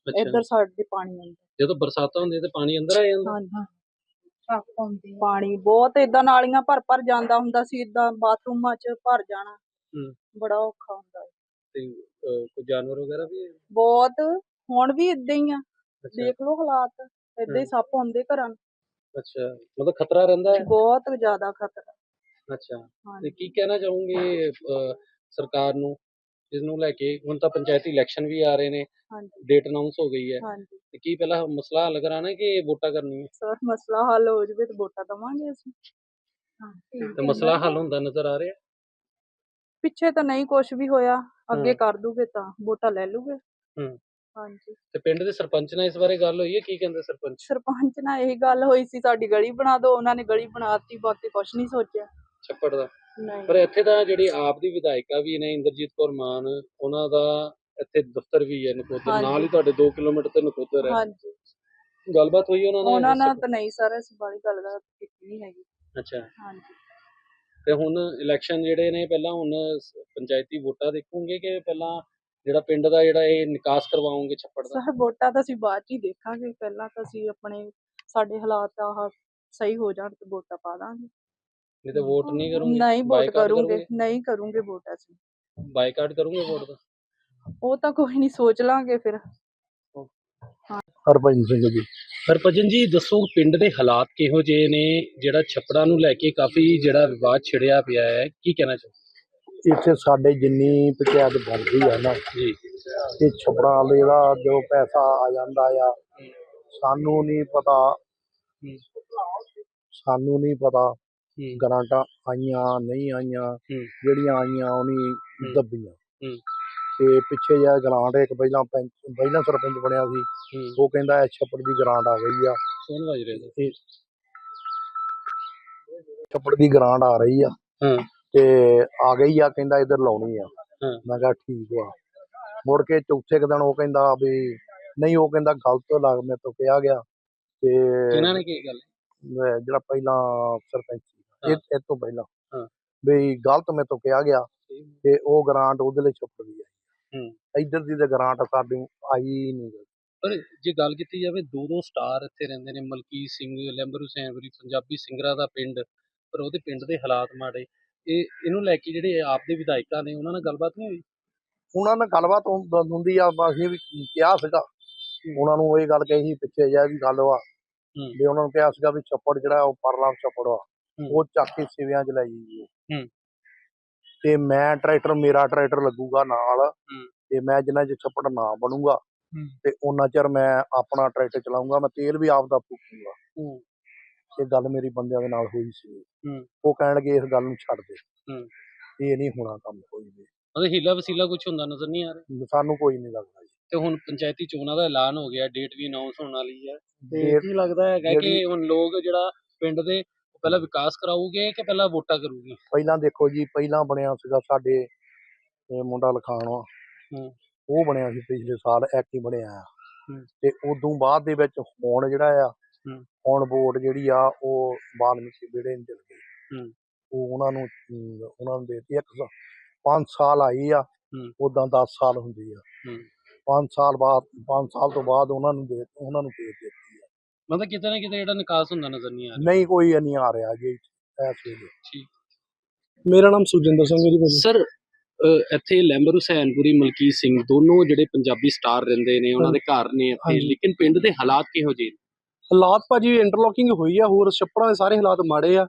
ਇੱਧਰ ਸਾਡੇ ਪਾਣੀ ਆਉਂਦਾ। ਜਦੋਂ ਬਰਸਾਤਾਂ ਹੁੰਦੀਆਂ ਤੇ ਪਾਣੀ ਅੰਦਰ ਆ ਜਾਂਦਾ? ਹਾਂਜੀ ਪਾਣੀ ਬਹੁਤ ਏਦਾਂ ਨਾਲੀਆਂ ਭਰ ਭਰ ਜਾਂਦਾ ਹੁੰਦਾ ਸੀ ਏਦਾਂ ਬਾਥਰੂਮਾਂ 'ਚ ਭਰ ਜਾਣਾ। ਹੂੰ। ਬੜਾ ਔਖਾ ਹੁੰਦਾ ਹੈ ਤੇ ਅਹ, ਕੋਈ ਜਾਨਵਰ ਵਗੈਰਾ ਵੀ ਹੈ? ਬਹੁਤ ਹੁਣ ਵੀ ਏਦਾਂ ਹੀ ਆ। ਅੱਛਾ। ਦੇਖ ਲਓ ਹਾਲਾਤ ਏਦਾਂ ਹੀ। ਸੱਪ ਆਉਂਦੇ ਘਰਾਂ ਨੂੰ। ਅੱਛਾ ਮਤਲਬ ਖਤਰਾ ਰਹਿੰਦਾ ਹੈ? ਬਹੁਤ ਜ਼ਿਆਦਾ ਖਤਰਾ। ਅੱਛਾ। ਤੇ ਹਾਂਜੀ। ਕੀ ਕਹਿਣਾ ਚਾਹੋਗੇ ਅਹ, ਸਰਕਾਰ ਨੂੰ? ਇਸ ਨੂੰ ਲੈ ਕੇ ਹੁਣ ਤਾਂ ਪੰਚਾਇਤੀ ਇਲੈਕਸ਼ਨ ਵੀ ਆ ਰਹੇ ਨੇ ਹਾਂਜੀ। ਡੇਟ ਅਨਾਉਂਸ ਹੋ ਗਈ ਹੈ। ਹਾਂਜੀ। ਤੇ ਕੀ ਪਹਿਲਾਂ ਮਸਲਾ ਹੱਲ ਕਰਾਣਾ ਕਿ ਵੋਟਾਂ ਕਰਨੀਆਂ? ਸਰ ਮਸਲਾ ਹੱਲ ਹੋ ਜਵੇ ਤਾਂ ਵੋਟਾਂ ਦਵਾਂਗੇ ਅਸੀਂ। ਹਾਂ ਤੇ ਮਸਲਾ ਹੱਲ ਹੁੰਦਾ ਨਜ਼ਰ ਆ ਰਿਹਾ? ਪਿੱਛੇ ਤਾਂ ਨਹੀਂ ਕੁਝ ਵੀ ਹੋਇਆ। ਅੱਗੇ। ਕਰ ਦੂਗੇ ਤਾਂ ਵੋਟਾਂ ਲੈ ਲੂਗੇ। ਹੂੰ। ਹਾਂਜੀ। ਤੇ ਪਿੰਡ ਦੇ ਸਰਪੰਚ ਨਾਲ ਇਸ ਬਾਰੇ ਗੱਲ ਹੋਈ ਹੈ? ਕੀ ਕਹਿੰਦੇ ਸਰਪੰਚ? ਸਰਪੰਚ ਨਾਲ ਇਹੀ ਗੱਲ ਹੋਈ ਸੀ ਸਾਡੀ ਗਲੀ ਬਣਾ ਦਿਓ ਉਹਨਾਂ ਨੇ ਗਲੀ ਬਣਾਤੀ ਬਾਕੀ ਕੁਝ ਨਹੀਂ ਸੋਚਿਆ। ਛੱਪੜ ਦਾ। ਪਰ ਇੱਥੇ ਤਾਂ ਜਿਹੜੀ ਆਪ ਦੀ ਵਿਧਾਇਕਾ ਵੀ ਨੇ ਇੰਦਰਜੀਤ ਕੌਰ ਮਾਨ ਉਹਨਾਂ ਦਾ ਇੱਥੇ ਦਫ਼ਤਰ ਵੀ ਹੈ ਨਕੋਦਰ। ਨਾਲ ਹੀ ਤੁਹਾਡੇ 2 ਕਿਲੋਮੀਟਰ ਤੇ ਨਕੋਦਰ ਹੈ। ਹਾਂਜੀ। ਗੱਲਬਾਤ ਹੋਈ ਉਹਨਾਂ ਨਾਲ? ਉਹਨਾਂ ਨਾਲ ਤਾਂ ਨਹੀਂ ਸਰ ਇਸ ਬਾਰੇ ਗੱਲ ਦਾ ਕੀਤੀ ਨਹੀਂ ਹੈਗੀ। ਅੱਛਾ। ਹਾਂਜੀ। ਤੇ ਹੁਣ ਇਲੈਕਸ਼ਨ ਜਿਹੜੇ ਨੇ ਪਹਿਲਾਂ ਹੁਣ ਪੰਚਾਇਤੀ ਵੋਟਾਂ ਦੇਖੋਗੇ ਕਿ ਪਹਿਲਾਂ ਜਿਹੜਾ ਪਿੰਡ ਦਾ ਜਿਹੜਾ ਇਹ ਨਿਕਾਸ ਕਰਵਾਓਗੇ ਛੱਪੜ ਦਾ? ਸਰ ਵੋਟਾਂ ਤਾਂ ਅਸੀਂ ਬਾਅਦ ਚ ਹੀ ਦੇਖਾਂਗੇ। ਪਹਿਲਾਂ ਤਾਂ ਅਸੀਂ ਆਪਣੇ ਸਾਡੇ ਹਾਲਾਤ ਆਹ ਸਹੀ ਹੋ ਜਾਣ ਤੇ ਵੋਟਾਂ ਪਾ ਦਾਂਗੇ। ਨਹੀਂ ਤੇ ਵੋਟ ਨਹੀਂ ਕਰੋਗੇ ਨਹੀਂ ਵੋਟ ਬਾਈਕਾਟ ਕਰੂੰਗੇ ਨਹੀਂ ਕਰੂੰਗੇ ਵੋਟ ਅਸੀਂ। ਬਾਈਕਾਟ ਕਰੋਗੇ ਵੋਟ ਦਾ ਉਹ ਤਾਂ ਕੋਈ ਨਹੀਂ ਸੋਚ ਲਾਂਗੇ ਫਿਰ। ਹਰਭਜਨ ਸਿੰਘ ਜੀ। ਹਰਭਜਨ ਜੀ ਦੱਸੋ ਪਿੰਡ ਦੇ ਹਾਲਾਤ ਕਿਹੋ ਜਿਹੇ ਨੇ? ਜਿਹੜਾ ਛੱਪੜਾਂ ਨੂੰ ਲੈ ਕੇ ਕਾਫੀ ਜਿਹੜਾ ਵਿਵਾਦ ਛਿੜਿਆ ਪਿਆ ਹੈ ਕੀ ਕਹਿਣਾ ਚਾਹੋ ਇੱਥੇ ਸਾਡੇ ਜਿੰਨੀ ਪੰਚਾਇਤ ਬਣਦੀ ਆ ਨਾ ਜੀ। ਇਹ ਛਪੜਾ ਵਾਲੇ ਦਾ ਜੋ ਪੈਸਾ ਆ ਜਾਂਦਾ ਆ ਸਾਨੂੰ ਨਹੀਂ ਪਤਾ। ਸਾਨੂੰ ਨਹੀਂ ਪਤਾ। ਗਰਾਂਟਾਂ ਆਈਆਂ ਨਹੀਂ ਆਈਆਂ। ਜਿਹੜੀਆਂ ਆਈਆਂ ਉਹਨੀ ਦੱਬੀਆਂ। ਤੇ ਪਿੱਛੇ ਜਿਹਾ ਗਰਾਂਟ ਇੱਕ ਪਹਿਲਾਂ ਪਹਿਲਾਂ ਸਰਪੰਚ ਬਣਿਆ ਸੀ। ਉਹ ਕਹਿੰਦਾ ਇਹ ਛੱਪੜ ਦੀ ਗਰਾਂਟ ਆ ਗਈ ਆ। ਕੌਣ ਵਜ ਰਿਹਾ ਸੀ ਛੱਪੜ ਦੀ ਗਰਾਂਟ ਆ ਰਹੀ ਆ। ਤੇ ਆ ਗਈ ਆ ਕਹਿੰਦਾ ਇੱਧਰ ਲਾਉਣੀ ਆ। ਮੈਂ ਕਿਹਾ ਠੀਕ ਵਾ ਮੁੜ ਕੇ ਚੌਥੇ ਦਿਨ ਉਹ ਕਹਿੰਦਾ ਵੀ ਨਹੀਂ ਉਹ ਕਹਿੰਦਾ ਗਲਤ ਲੱਗ ਮੇਰੇ ਤੋਂ ਕਿਹਾ ਗਿਆ। ਤੇ ਇਹਨਾਂ ਨੇ ਕੀ ਗੱਲ? ਮੈਂ ਜਿਹੜਾ ਪਹਿਲਾਂ ਸਰਪੰਚ। ਇਹ ਇਹ ਤੋਂ ਪਹਿਲਾਂ। ਹਾਂ। ਵੀ ਗਲਤ ਮੇਰੇ ਤੋਂ ਕਿਹਾ ਗਿਆ ਤੇ ਉਹ ਗ੍ਰਾਂਟ ਉਹਦੇ ਲਈ ਛੱਪੜ ਦੀ ਹੂੰ। ਇੱਧਰ ਦੀ ਤੇ ਗ੍ਰਾਂਟ ਸਾਡੀ ਆਈ ਨਹੀਂ ਪਰ ਜੇ ਗੱਲ ਕੀਤੀ ਜਾਵੇ ਦੋ ਦੋ ਸਟਾਰ ਇੱਥੇ ਰਹਿੰਦੇ ਨੇ ਮਲਕੀਤ ਸਿੰਘ ਲੈਂਬਰ ਹੁਸੈਨਪੁਰੀ ਪੰਜਾਬੀ ਸਿੰਗਰਾਂ ਦਾ ਪਿੰਡ ਪਰ ਉਹਦੇ ਪਿੰਡ ਦੇ ਹਾਲਾਤ ਮਾੜੇ। ਇਹ ਇਹਨੂੰ ਲੈ ਕੇ ਜਿਹੜੇ ਆਪ ਦੇ ਵਿਧਾਇਕਾਂ ਨੇ ਉਹਨਾਂ ਨਾਲ ਗੱਲਬਾਤ ਨਹੀਂ ਹੋਈ? ਉਹਨਾਂ ਨਾਲ ਗੱਲਬਾਤ ਹੁੰ- ਹੁੰਦੀ ਆ ਬ- ਅਸੀਂ ਵੀ ਕਿਹਾ ਸੀਗਾ। ਉਹਨਾਂ ਨੂੰ ਇਹ ਗੱਲ ਕਹੀ ਸੀ ਪਿੱਛੇ ਜਿਹਾ ਵੀ ਗੱਲ ਵਾ। ਵੀ ਉਹਨਾਂ ਨੂੰ ਕਿਹਾ ਸੀਗਾ ਵੀ ਛੱਪੜ ਜਿਹੜਾ ਉਹ ਪਰਲਾ ਛੱਪੜ ਹੂੰ। ਉਹ ਚੱਕ ਕੇ ਸਿਵਿਆਂ 'ਚ ਲੈ ਜਾਈਏ ਹੂੰ। ਤੇ ਮੈਂ ਟਰੈਕਟਰ ਮੇਰਾ ਟਰੈਕਟਰ ਲੱਗੂਗਾ ਨਾਲ ਤੇ ਮੈਂ ਜਿੰਨਾ ਚਿਰ ਛੱਪੜ ਨਾ ਬਣੂਗਾ। ਤੇ ਉਹਨਾਂ ਚਿਰ ਮੈਂ ਆਪਣਾ ਟਰੈਕਟਰ ਚਲਾਉਂਗਾ ਮੈਂ ਤੇਲ ਵੀ ਆਪ ਦਾ ਫੂਕੂਗਾ ਹੂੰ। ਇਹ ਗੱਲ ਮੇਰੀ ਬੰਦਿਆਂ ਦੇ ਨਾਲ ਹੋਈ ਸੀ ਹੂੰ। ਉਹ ਕਹਿਣਗੇ ਇਸ ਗੱਲ ਨੂੰ ਛੱਡ ਦੇ ਹੂੰ। ਇਹ ਨਹੀਂ ਹੋਣਾ ਕੰਮ ਕੋਈ ਵੀ ਉਹਦੇ ਹੀਲਾ ਵਸੀਲਾ ਕੁਝ ਹੁੰਦਾ ਨਜ਼ਰ ਨਹੀਂ ਆ ਰਿਹਾ ਸਾਨੂੰ ਕੋਈ ਨਹੀਂ ਲੱਗਦਾ ਜੀ ਤੇ ਹੁਣ ਪੰਚਾਇਤੀ ਚੋਣਾਂ ਦਾ ਐਲਾਨ ਹੋ ਗਿਆ ਡੇਟ ਵੀ ਅਨਾਉਂਸ ਹੋਣ ਵਾਲੀ ਹੈ ਤੇ ਕੀ ਲੱਗਦਾ ਹੈਗਾ ਕਿ ਹੁਣ ਲੋਕ ਜਿਹੜਾ ਪਿੰਡ ਦੇ ਪਹਿਲਾਂ ਵਿਕਾਸ ਕਰਾਉਗੇ ਕਿ ਪਹਿਲਾਂ ਵੋਟਾਂ ਕਰੂਗੇ ਪਹਿਲਾਂ ਦੇਖੋ ਜੀ ਪਹਿਲਾਂ ਬਣਿਆ ਸੀਗਾ ਸਾਡੇ ਇਹ ਮੁੰਡਾ ਲਖਾਣ ਹੂੰ। ਉਹ ਬਣਿਆ ਸੀ ਪਿਛਲੇ ਸਾਲ ਐਕਟੀ ਬਣਿਆ ਆ ਹੂੰ। ਤੇ ਉਦੋਂ ਬਾਅਦ ਦੇ ਵਿੱਚ ਹੁਣ ਜਿਹੜਾ ਆ ਹੂੰ। ਹੁਣ ਵੋਟ ਜਿਹੜੀ ਆ ਉਹ ਬਾਲਮੀਕੀ ਵਿਹੜੇ ਨੂੰ ਚਲ ਗਈ ਹੂੰ। ਉਹ ਉਹਨਾਂ ਨੂੰ ਅਮ, ਉਹਨਾਂ ਨੂੰ ਦੇਤੀ ਇੱਕ 5 ਸਾਲ ਆਈ ਆ ਹੂੰ। ਉਦਾਂ 10 ਸਾਲ ਹੁੰਦੀ ਆ ਹੂੰ। 5 ਸਾਲ ਬਾਅਦ 5 ਸਾਲ ਤੋਂ ਬਾਅਦ ਉਹਨਾਂ ਨੂੰ ਦੇ ਉਹਨਾਂ ਨੂੰ ਦੇ ਦਿੱਤੀ ਮਤਲਬ ਕਿਤੇ ਨਾ ਕਿਤੇ ਜਿਹੜਾ ਨਿਕਾਸ ਹੁੰਦਾ ਨਜ਼ਰ ਨਹੀਂ ਆ ਰਿਹਾ। ਨਹੀਂ ਕੋਈ ਨਹੀਂ ਆ ਰਿਹਾ ਜੀ ਇਸ ਵੇਲੇ। ਮੇਰਾ ਨਾਮ ਸੁਜਿੰਦਰ ਸਿੰਘ ਹੈ ਜੀ ਭਾਜੀ। ਸਰ ਇੱਥੇ ਲੈਂਬਰ ਹੁਸੈਨਪੁਰੀ ਮਲਕੀਤ ਸਿੰਘ ਦੋਨੋਂ ਜਿਹੜੇ ਪੰਜਾਬੀ ਸਟਾਰ ਰਹਿੰਦੇ ਨੇ ਉਹਨਾਂ ਦੇ ਘਰ ਨੇ ਇੱਥੇ। ਹਾਂਜੀ। ਲੇਕਿਨ ਪਿੰਡ ਦੇ ਹਾਲਾਤ ਕਿਹੋ ਜਿਹੇ ਨੇ? ਹਾਲਾਤ ਭਾਜੀ ਇੰਟਰਲੋਕਿੰਗ ਹੋਈ ਆ ਹੋਰ ਛੱਪੜਾਂ ਦੇ ਸਾਰੇ ਹਾਲਾਤ ਮਾੜੇ ਆ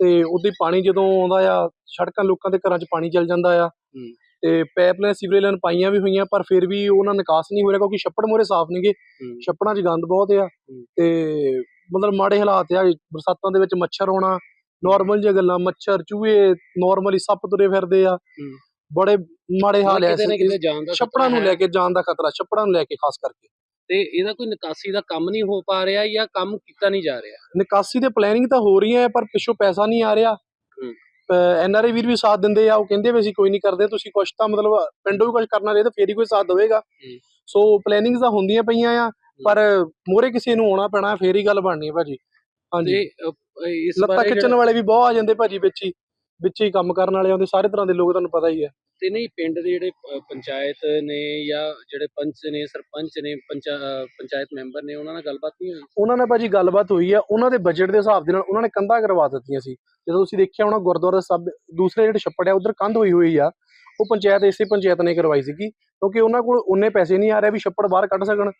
ਤੇ ਉਹਦੇ ਪਾਣੀ ਜਦੋਂ ਆਉਂਦਾ ਆ ਸੜਕਾਂ ਲੋਕਾਂ ਦੇ ਘਰਾਂ 'ਚ ਪਾਣੀ ਚੱਲ ਜਾਂਦਾ ਆ। ਤੇ ਪਾਈਪਲਾਈਨ ਸੀਵਰੇਜ ਲਾਈਨ ਪਾਈਆਂ ਵੀ ਹੋਈਆਂ ਪਰ ਫਿਰ ਵੀ ਉਹਨਾਂ ਨਿਕਾਸ ਨਹੀਂ ਹੋ ਰਿਹਾ ਕਿਉਂਕਿ ਛੱਪੜ ਮੋਰੇ ਸਾਫ਼ ਨਹੀਂਗੇ। ਛੱਪੜਾਂ 'ਚ ਗੰਦ ਬਹੁਤ ਆ ਤੇ ਮਤਲਬ ਮਾੜੇ ਹਾਲਾਤ ਆ ਬਰਸਾਤਾਂ ਦੇ ਵਿੱਚ ਮੱਛਰ ਹੋਣਾ ਨਾਰਮਲ ਜਿਹੀਆਂ ਗੱਲਾਂ ਮੱਛਰ ਚੂਹੇ ਨਾਰਮਲੀ ਸੱਪ ਤੁਰੇ ਫਿਰਦੇ ਆ। ਬੜੇ ਮਾੜੇ ਹਾਲ ਦਾ ਛੱਪੜਾਂ ਨੂੰ ਲੈ ਕੇ ਜਾਣ ਦਾ ਖਤਰਾ ਛੱਪੜਾਂ ਨੂੰ ਲੈ ਕੇ ਖਾਸ ਕਰਕੇ। ਤੇ ਇਹਦਾ ਕੋਈ ਨਿਕਾਸੀ ਦਾ ਕੰਮ ਨਹੀਂ ਹੋ ਪਾ ਰਿਹਾ ਜਾਂ ਕੰਮ ਕੀਤਾ ਨਹੀਂ ਜਾ ਰਿਹਾ? ਨਿਕਾਸੀ ਦੇ ਪਲੈਨਿੰਗ ਤਾਂ ਹੋ ਰਹੀਆਂ ਹੈ ਪਰ ਪਿੱਛੋਂ ਪੈਸਾ ਨਹੀਂ ਆ ਰਿਹਾ। ਐਨ ਆਰ ਆਈ ਵੀਰ ਵੀ ਸਾਥ ਦਿੰਦੇ ਆ ਉਹ ਕਹਿੰਦੇ ਵੀ ਅਸੀਂ ਕੋਈ ਨਹੀਂ ਕਰਦੇ ਤੁਸੀਂ ਕੁਛ ਤਾਂ ਮਤਲਬ ਪਿੰਡੋਂ ਵੀ ਕੁਝ ਕਰਨਾ ਚਾਹੀਦਾ ਫੇਰ ਹੀ ਕੋਈ ਸਾਥ ਦੇਵੇਗਾ। ਸੋ ਪਲੈਨਿੰਗਸ ਤਾਂ ਹੁੰਦੀਆਂ ਪਈਆਂ ਆ ਪਰ ਮੋਰੇ ਕਿਸੇ ਨੂੰ ਆਉਣਾ ਪੈਣਾ ਫੇਰ ਹੀ ਗੱਲ ਬਣਨੀ ਹੈ ਭਾਜੀ। ਹਾਂਜੀ। ਤੇ ਲੱਤਾਂ ਖਿੱਚਣ ਵਾਲੇ ਵੀ ਬਹੁਤ ਆ ਜਾਂਦੇ ਭਾਜੀ ਵਿੱਚ ਹੀ। ਵਿੱਚ ਹੀ ਕੰਮ ਕਰਨ ਵਾਲੇ ਆਉਂਦੇ ਸਾਰੇ ਤਰ੍ਹਾਂ ਦੇ ਲੋਕ ਤੁਹਾਨੂੰ ਪਤਾ ਹੀ ਹੈ। ਤੇ ਨਹੀਂ ਪਿੰਡ ਦੇ ਜਿਹੜੇ ਪੰਚਾਇਤ ਨੇ ਜਾਂ ਜਿਹੜੇ ਪੰਚ ਨੇ ਸਰਪੰਚ ਨੇ ਪੰਚਾ- ਪੰਚਾਇਤ ਮੈਂਬਰ ਨੇ ਉਹਨਾਂ ਨਾਲ ਗੱਲਬਾਤ ਨਹੀਂ ਹੋਈ? ਉਹਨਾਂ ਨਾਲ ਭਾਜੀ ਗੱਲਬਾਤ ਹੋਈ ਆ ਉਹਨਾਂ ਦੇ ਬਜਟ ਦੇ ਹਿਸਾਬ ਦੇ ਨਾਲ ਉਹਨਾਂ ਨੇ ਕੰਧਾਂ ਕਰਵਾ ਦਿੱਤੀਆਂ ਸੀ। ਜਦੋਂ ਤੁਸੀਂ ਦੇਖਿਆ ਹੋਣਾ ਗੁਰਦੁਆਰਾ ਸਾਹਿਬ ਦੂਸਰੇ ਜਿਹੜੇ ਛੱਪੜ ਆ ਉਧਰ ਕੰਧ ਹੋਈ ਹੋਈ ਆ। ਉਹ ਪੰਚਾਇਤ ਇਸੇ ਪੰਚਾਇਤ ਨੇ ਕਰਵਾਈ ਸੀਗੀ। ਕਿਉਂਕਿ ਉਹਨਾਂ ਕੋਲ ਉਹਨੇ ਪੈਸੇ ਨਹੀਂ ਆ ਰਹੇ ਵੀ ਛੱਪੜ ਬਾਹਰ ਕੱਢ ਸਕਣ।